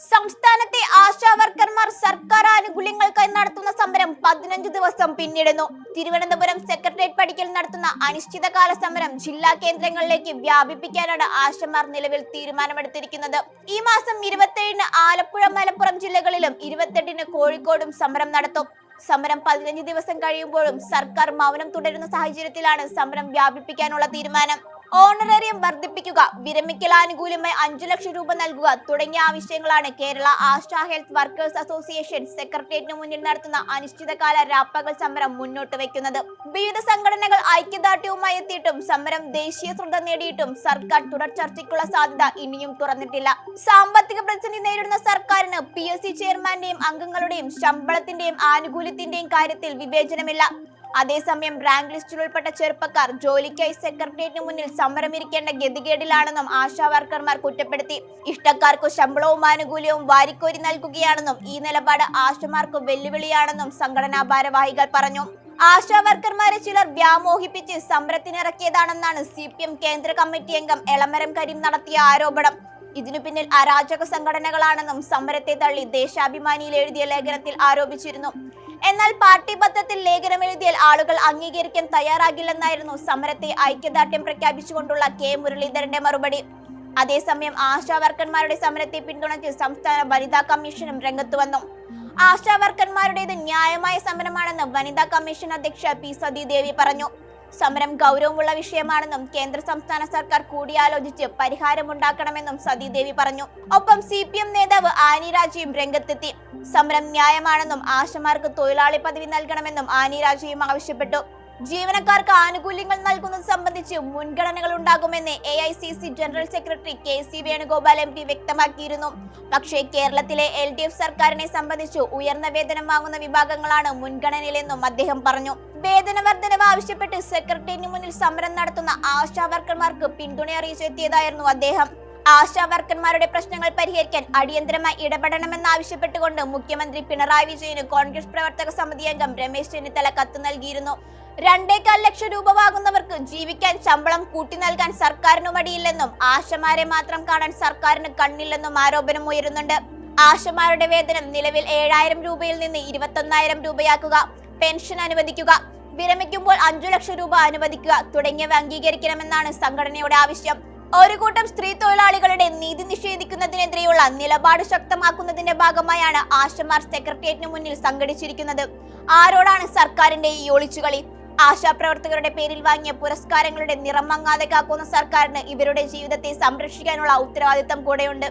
സംസ്ഥാനത്തെ ആശാ വർക്കർമാർ സർക്കാർ ആനുകൂല്യങ്ങൾക്കായി നടത്തുന്ന സമരം പതിനഞ്ച് ദിവസം പിന്നിടുന്നു. തിരുവനന്തപുരം സെക്രട്ടേറിയറ്റ് പടിക്കൽ നടത്തുന്ന അനിശ്ചിതകാല സമരം ജില്ലാ കേന്ദ്രങ്ങളിലേക്ക് വ്യാപിപ്പിക്കാനാണ് ആശമാർ നിലവിൽ തീരുമാനമെടുത്തിരിക്കുന്നത്. ഈ മാസം ഇരുപത്തേഴിന് ആലപ്പുഴ മലപ്പുറം ജില്ലകളിലും ഇരുപത്തെട്ടിന് കോഴിക്കോടും സമരം നടത്തും. സമരം പതിനഞ്ച് ദിവസം കഴിയുമ്പോഴും സർക്കാർ മൗനം തുടരുന്ന സാഹചര്യത്തിലാണ് സമരം വ്യാപിപ്പിക്കാനുള്ള തീരുമാനം. ഓണറേറിയം വർദ്ധിപ്പിക്കുക വിരമിക്കൽ ആനുകൂല്യമായി അഞ്ചു ലക്ഷം രൂപ നൽകുക തുടങ്ങിയ ആവശ്യങ്ങളാണ് Kerala Asha health workers association സെക്രട്ടേറിയറ്റിന് മുന്നിൽ നടത്തുന്ന അനിശ്ചിതകാല രാപ്പകൽ സമരം മുന്നോട്ട് വയ്ക്കുന്നത്. വിവിധ സംഘടനകൾ ഐക്യദാർഢ്യവുമായി എത്തിയിട്ടും സമരം ദേശീയ ശ്രദ്ധ നേടിയിട്ടും സർക്കാർ തുടർ ചർച്ചയ്ക്കുള്ള സാധ്യത ഇനിയും തുറന്നിട്ടില്ല. സാമ്പത്തിക പ്രതിസന്ധി നേരിടുന്ന സർക്കാരിന് പി എസ് സി ചെയർമാന്റെയും അംഗങ്ങളുടെയും ശമ്പളത്തിന്റെയും ആനുകൂല്യത്തിന്റെയും കാര്യത്തിൽ വിവേചനമില്ല. അതേസമയം റാങ്ക് ലിസ്റ്റിൽ ഉൾപ്പെട്ട ചെറുപ്പക്കാർ ജോലിക്കായി സെക്രട്ടേറിയറ്റിന് മുന്നിൽ സമരമിരിക്കേണ്ട ഗതികേടിലാണെന്നും ആശാ വർക്കർമാർ കുറ്റപ്പെടുത്തി. ഇഷ്ടക്കാർക്ക് ശമ്പളവും ആനുകൂല്യവും വാരിക്കോരി നൽകുകയാണെന്നും ഈ നിലപാട് ആശമാർക്ക് വെല്ലുവിളിയാണെന്നും സംഘടനാ ഭാരവാഹികൾ പറഞ്ഞു. ആശാ വർക്കർമാരെ ചിലർ വ്യാമോഹിപ്പിച്ച് സമരത്തിനിറക്കിയതാണെന്നാണ് സി പി എം കേന്ദ്ര കമ്മിറ്റി അംഗം എളമരം കരീം നടത്തിയ ആരോപണം. ഇതിനു പിന്നിൽ അരാജക സംഘടനകളാണെന്നും സമരത്തെ തള്ളി ദേശാഭിമാനിയിൽ എഴുതിയ ലേഖനത്തിൽ ആരോപിച്ചിരുന്നു. എന്നാൽ പാർട്ടി പത്രത്തിൽ ലേഖനം എഴുതിയാൽ ആളുകൾ അംഗീകരിക്കാൻ തയ്യാറാകില്ലെന്നായിരുന്നു സമരത്തെ ഐക്യദാർഢ്യം പ്രഖ്യാപിച്ചുകൊണ്ടുള്ള കെ മുരളീധരന്റെ മറുപടി. അതേസമയം ആശാവർക്കന്മാരുടെ സമരത്തെ പിന്തുണച്ച് സംസ്ഥാന വനിതാ കമ്മീഷനും രംഗത്ത് വന്നു. ആശാവർക്കന്മാരുടേത് ന്യായമായ സമരമാണെന്ന് വനിതാ കമ്മീഷൻ അധ്യക്ഷ പി സതീദേവി പറഞ്ഞു. സമരം ഗൗരവമുള്ള വിഷയമാണെന്നും കേന്ദ്ര സംസ്ഥാന സർക്കാർ കൂടിയാലോചിച്ച് പരിഹാരമുണ്ടാക്കണമെന്നും സതീദേവി പറഞ്ഞു. ഒപ്പം സി പി എം നേതാവ് ആനി രാജയും രംഗത്തെത്തി. സമരം ന്യായമാണെന്നും ആശമാർക്ക് തൊഴിലാളി പദവി നൽകണമെന്നും ആനി രാജയും ആവശ്യപ്പെട്ടു. ജീവനക്കാർക്ക് ആനുകൂല്യങ്ങൾ നൽകുന്നത് സംബന്ധിച്ച് മുൻഗണനകൾ ഉണ്ടാകുമെന്ന് A I C C general secretary K C Venugopal M P വ്യക്തമാക്കിയിരുന്നു. പക്ഷേ കേരളത്തിലെ എൽ ഡി എഫ് സർക്കാരിനെ സംബന്ധിച്ച് ഉയർന്ന വേതനം വാങ്ങുന്ന വിഭാഗങ്ങളാണ് മുൻഗണനയിലെന്നും അദ്ദേഹം പറഞ്ഞു. വേതന വർധനവ് ആവശ്യപ്പെട്ട് സെക്രട്ടേറിയറ്റിന് മുന്നിൽ സമരം നടത്തുന്ന ആശാ വർക്കർമാർക്ക് പിന്തുണ അറിയിച്ചെത്തിയതായിരുന്നു അദ്ദേഹം. ആശാ വർക്കർമാരുടെ പ്രശ്നങ്ങൾ പരിഹരിക്കാൻ അടിയന്തരമായി ഇടപെടണമെന്നാവശ്യപ്പെട്ടുകൊണ്ട് മുഖ്യമന്ത്രി പിണറായി വിജയന് കോൺഗ്രസ് പ്രവർത്തക സമിതി അംഗം രമേശ് ചെന്നിത്തല കത്ത് നൽകിയിരുന്നു. രണ്ടേകാൽ ലക്ഷം രൂപ വാങ്ങുന്നവർക്ക് ജീവിക്കാൻ ശമ്പളം കൂട്ടി നൽകാൻ സർക്കാരിന് മടിയില്ലെന്നും ആശമാരെ മാത്രം കാണാൻ സർക്കാരിന് കണ്ണില്ലെന്നും ആരോപണം ഉയരുന്നുണ്ട്. ആശമാരുടെ വേതനം നിലവിൽ ഏഴായിരം രൂപയിൽ നിന്ന് ഇരുപത്തൊന്നായിരം രൂപയാക്കുക പെൻഷൻ അനുവദിക്കുക വിരമിക്കുമ്പോൾ അഞ്ചു ലക്ഷം രൂപ അനുവദിക്കുക തുടങ്ങിയവ അംഗീകരിക്കണമെന്നാണ് സംഘടനയുടെ ആവശ്യം. ഒരു കൂട്ടം സ്ത്രീ തൊഴിലാളികളുടെ നീതി നിഷേധിക്കുന്നതിനെതിരെയുള്ള നിലപാട് ശക്തമാക്കുന്നതിന്റെ ഭാഗമായാണ് ആശമാർ സെക്രട്ടേറിയറ്റിന് മുന്നിൽ സംഘടിച്ചിരിക്കുന്നത്. ആരോടാണ് സർക്കാരിന്റെ ഈ ഒളിച്ചുകളി? ആശാപ്രവർത്തകരുടെ പേരിൽ വാങ്ങിയ പുരസ്കാരങ്ങളുടെ നിറം മങ്ങാതെ കാക്കുന്ന സർക്കാരിന് ഇവരുടെ ജീവിതത്തെ സംരക്ഷിക്കാനുള്ള ഉത്തരവാദിത്തം കൂടെയുണ്ട്.